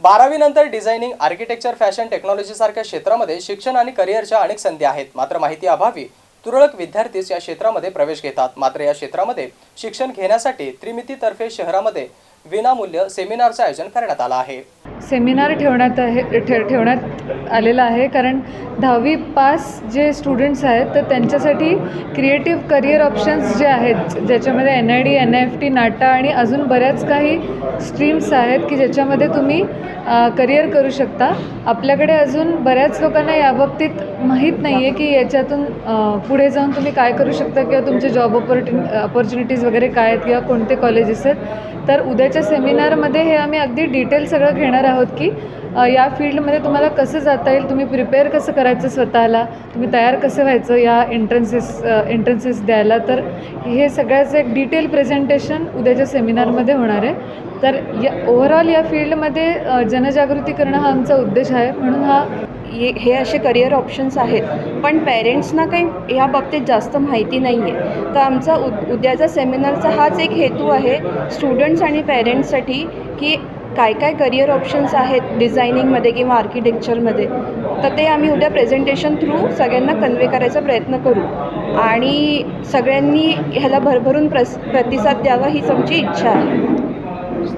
बारावीनंतर designing architecture fashion टेक्नॉलॉजीसारख्या क्षेत्रामध्ये शिक्षण आणि करिअरच्या अनेक संधी आहेत. मात्र माहिती अभावी तुरळक विद्यार्थीच या क्षेत्रामध्ये प्रवेश घेतात. मात्र या क्षेत्रामध्ये शिक्षण घेण्यासाठी त्रिमितीतर्फे शहरामध्ये विनामूल्य सेमिनारचं आयोजन करण्यात आलं आहे. सेमिनार ठेवण्यात आहे ठे ठेवण्यात आलेला आहे. कारण दहावी पास जे स्टुडंट्स आहेत तर त्यांच्यासाठी क्रिएटिव्ह करिअर ऑप्शन्स जे आहेत ज्याच्यामध्ये N I D N I F T NATA आणि अजून बऱ्याच काही स्ट्रीम्स आहेत की ज्याच्यामध्ये तुम्ही करिअर करू शकता. आपल्याकडे अजून बऱ्याच लोकांना याबाबतीत माहीत नाही आहे की याच्यातून पुढे जाऊन तुम्ही काय करू शकता किंवा तुमचे जॉब ऑपॉर्च्युनि ऑपॉर्च्युनिटीज वगैरे काय आहेत किंवा कोणते कॉलेजेस आहेत. तर उद्याच्या सेमिनारमध्ये हे आम्ही अगदी डिटेल सगळं घेणार आहोत की या फील्डमध्ये तुम्हाला कसं जाता येईल? तुम्ही प्रिपेअर कसं करायचं स्वतःला? तुम्ही तयार कसं व्हायचं या एंट्रन्सेस एंट्रन्सेस द्यायला? तर हे सगळ्याचं एक डिटेल प्रेझेंटेशन उद्याच्या सेमिनारमध्ये होणार आहे. तर या ओव्हरऑल या फील्डमध्ये जनजागृती करणं हा आमचा उद्देश आहे. म्हणून हा ये हे असे करिअर ऑप्शन्स आहेत. पण पेरेंट्सना काही ह्या बाबतीत जास्त माहिती नाही आहे तर आमचा उद उद्याचा सेमिनारचा हाच एक हेतू आहे स्टुडंट्स आणि पेरेंट्ससाठी की काय काय करिअर ऑप्शन्स आहेत डिझायनिंगमध्ये किंवा आर्किटेक्चरमध्ये तर ते आम्ही उद्या प्रेझेंटेशन थ्रू सगळ्यांना कन्वे करायचा प्रयत्न करू. आणि सगळ्यांनी ह्याला भरभरून प्रस प्रतिसाद द्यावा हीच आमची इच्छा आहे.